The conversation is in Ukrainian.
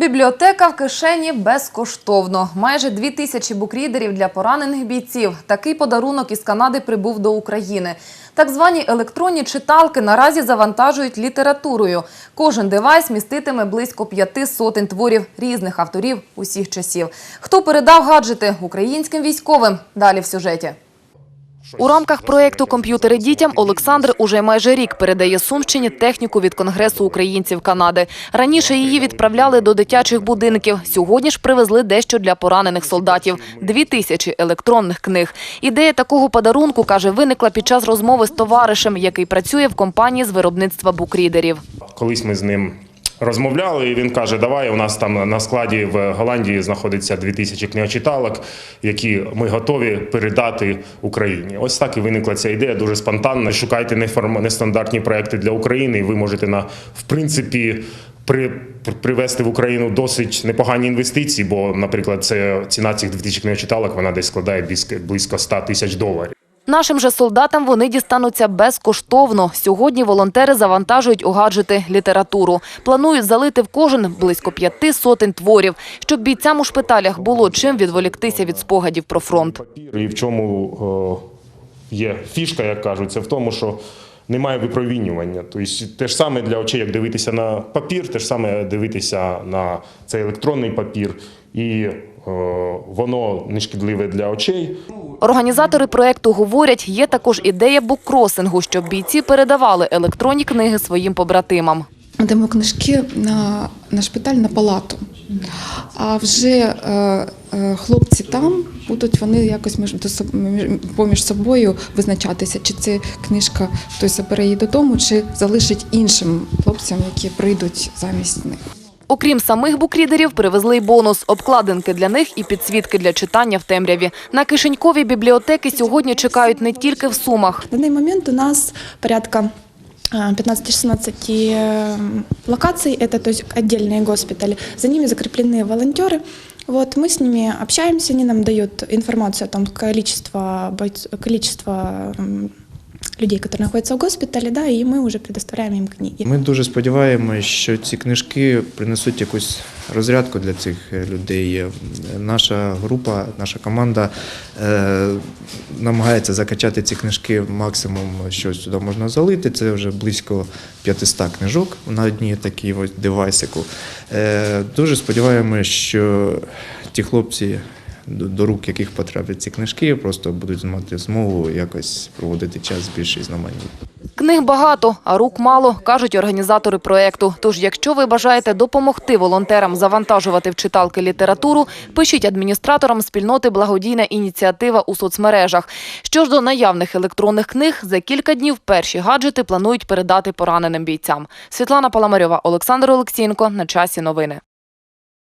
Бібліотека в кишені безкоштовно. Майже дві тисячі букрідерів для поранених бійців. Такий подарунок із Канади прибув до України. Так звані електронні читалки наразі завантажують літературою. Кожен девайс міститиме близько п'яти сотень творів різних авторів усіх часів. Хто передав гаджети українським військовим? Далі в сюжеті. У рамках проєкту «Комп'ютери дітям» Олександр уже майже рік передає Сумщині техніку від Конгресу українців Канади. Раніше її відправляли до дитячих будинків. Сьогодні ж привезли дещо для поранених солдатів – дві тисячі електронних книг. Ідея такого подарунку, каже, виникла під час розмови з товаришем, який працює в компанії з виробництва букрідерів. Колись ми з ним розмовляли, і він каже: Давай, у нас там на складі в Голландії знаходиться 2000 книгочиталок, які ми готові передати Україні. Ось так і виникла ця ідея дуже спонтанно. Шукайте неформ... нестандартні проекти для України, і ви можете на в принципі. При при- привезти в Україну досить непогані інвестиції, бо, наприклад, це ціна цих 2000 книгочиталок, вона десь складає близько 100 тисяч доларів. Нашим же солдатам вони дістануться безкоштовно. Сьогодні волонтери завантажують у гаджети літературу. Планують залити в кожен близько п'яти сотень творів, щоб бійцям у шпиталях було чим відволіктися від спогадів про фронт. І в чому є фішка, як кажуть, це в тому, що немає випромінювання. Тобто те ж саме для очей, як дивитися на папір, те ж саме дивитися на цей електронний папір. І о, воно не шкідливе для очей. Організатори проекту говорять, є також ідея буккросингу, щоб бійці передавали електронні книги своїм побратимам. Дамо книжки на, на шпиталь на палату. А вже е, е, хлопці там будуть вони якось між, поміж собою визначатися, чи це книжка хтось забере її додому, чи залишить іншим хлопцям, які прийдуть замість них. Окрім самих букрідерів, привезли й бонус – обкладинки для них і підсвітки для читання в темряві. На кишенькові бібліотеки сьогодні чекають не тільки в Сумах. В данный момент у нас порядка 15-16 э, локаций, это то есть отдельные госпитали. За ними закреплены волонтеры. Вот, мы с ними общаемся, они нам дают информацию о том, количество, бойц- количество м, людей, которые находятся в госпитале, да, и мы уже предоставляем им книги. Ми дуже сподіваємося, що ці книжки принесуть якусь розрядку для цих е, людей. Е, Наша група, наша команда е, намагається закачати ці книжки максимум, що сюди можна залити. Це вже близько 500 книжок на одній такій ось девайсику. Е, дуже сподіваємося, що ті хлопці. До рук яких потраплять ці книжки, просто будуть мати змогу якось проводити час більш різноманітно. Книг багато, а рук мало, кажуть організатори проекту. Тож, якщо ви бажаєте допомогти волонтерам завантажувати в читалки літературу, пишіть адміністраторам спільноти благодійна ініціатива у соцмережах. Що ж до наявних електронних книг, за кілька днів перші гаджети планують передати пораненим бійцям. Світлана Паламарьова, Олександр Олексієнко. На часі новини.